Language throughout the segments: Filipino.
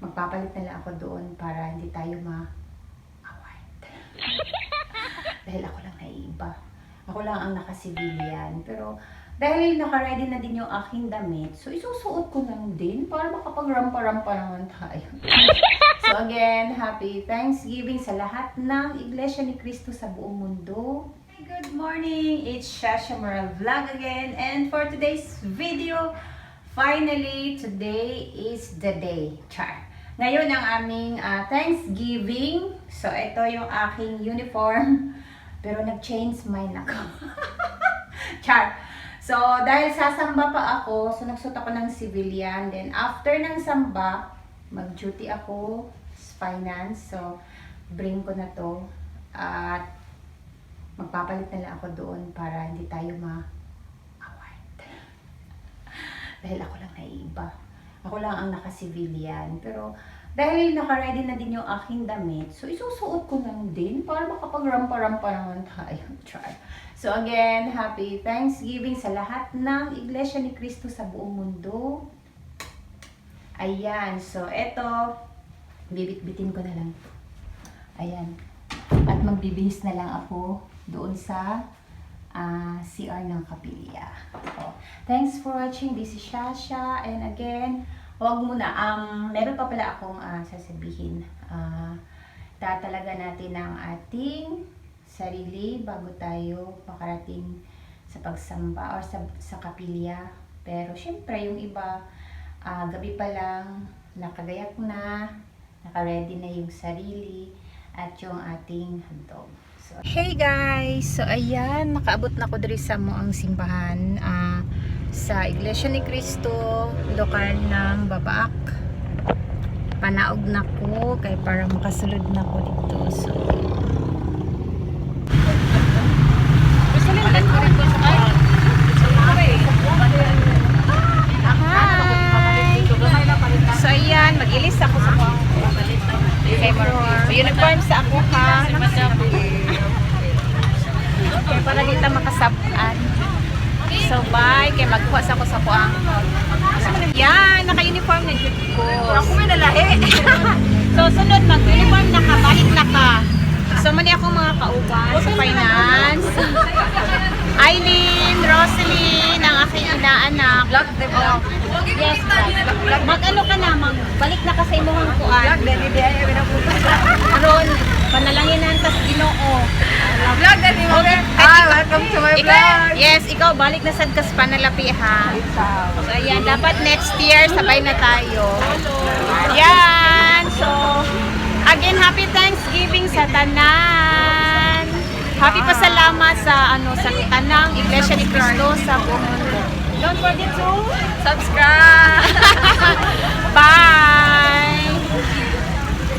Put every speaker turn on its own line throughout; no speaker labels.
magpapalit na lang ako doon para hindi tayo ma-award. dahil ako lang naiiba. Ako lang ang naka-civilian. Pero dahil naka-ready na din yung aking damit, so isusuot ko lang din para makapag-rampa-rampa naman tayo. so again, happy Thanksgiving sa lahat ng Iglesia ni Cristo sa buong mundo. Good morning! It's Shasha Moral Vlog again. And for today's video, finally, today is the day. Char. Ngayon ang aming ah, Thanksgiving. So, ito yung aking uniform. Pero nag-change mind ako. Char. So, dahil sasamba pa ako, so nagsuot ako ng civilian. Then, after ng samba, mag-duty ako finance. So, bring ko na to. At magpapalit na lang ako doon para hindi tayo ma-award. dahil ako lang naiiba. Ako lang ang naka-civilian. Pero dahil naka-ready na din yung aking damit, so isusuot ko lang din para makapag-rampa-rampa naman tayo. Char. So again, happy Thanksgiving sa lahat ng Iglesia ni Cristo sa buong mundo. Ayan. So, eto, bibit-bitin ko na lang. Ayan. At magbibihis na lang ako doon sa ah, CR ng Kapilya. Oh. Thanks for watching. This is Shasha. And again, wag muna. Um, meron pa pala akong ah, sasabihin. Ah, tatalaga natin ang ating sarili bago tayo makarating sa pagsamba or sa, sa kapilya. Pero syempre, yung iba, ah, gabi pa lang, nakagayak na, naka-ready na yung sarili, at yung ating handog. So, hey guys! So ayan, nakaabot na ko diri sa moang simbahan ah, sa Iglesia ni Cristo, lokal ng Babaak. Panaog na ko kay para makasulod na ko dito. So, Hi! So ayan, mag-ilis ako sa moang kay Marvin. Uniform sa ako ha. Kaya para dito makasabaan. So bye, kay magkuha sa ako sa kuang. Yan, naka-uniform na jud ko. Ako may nalahi. so sunod, mag-uniform na ka, balik na ka. So mani ako mga kauban sa finance. Eileen, Rosaline, ang aking inaanak. Vlog the vlog. Yes, vlog. Mag-ano ka na, magbalik na ka sa imuhang kuan. Vlog, dali di ay Aron, panalangin na tas Ginoo.
Vlog na ni mo. Welcome to my
Ikaw,
vlog.
yes, ikaw balik na sad kas panalapi ha. So ayan, dapat next year sabay na tayo. Yan. So again, happy Thanksgiving sa tanan. Happy pasalamat sa ano sa tanang Iglesia ni Cristo sa buong mundo. Don't forget to
Subscribe.
Bye!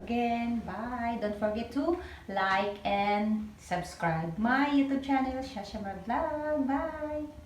Again, bye! Don't forget to like and subscribe my YouTube channel, Shashamar Vlog. Bye!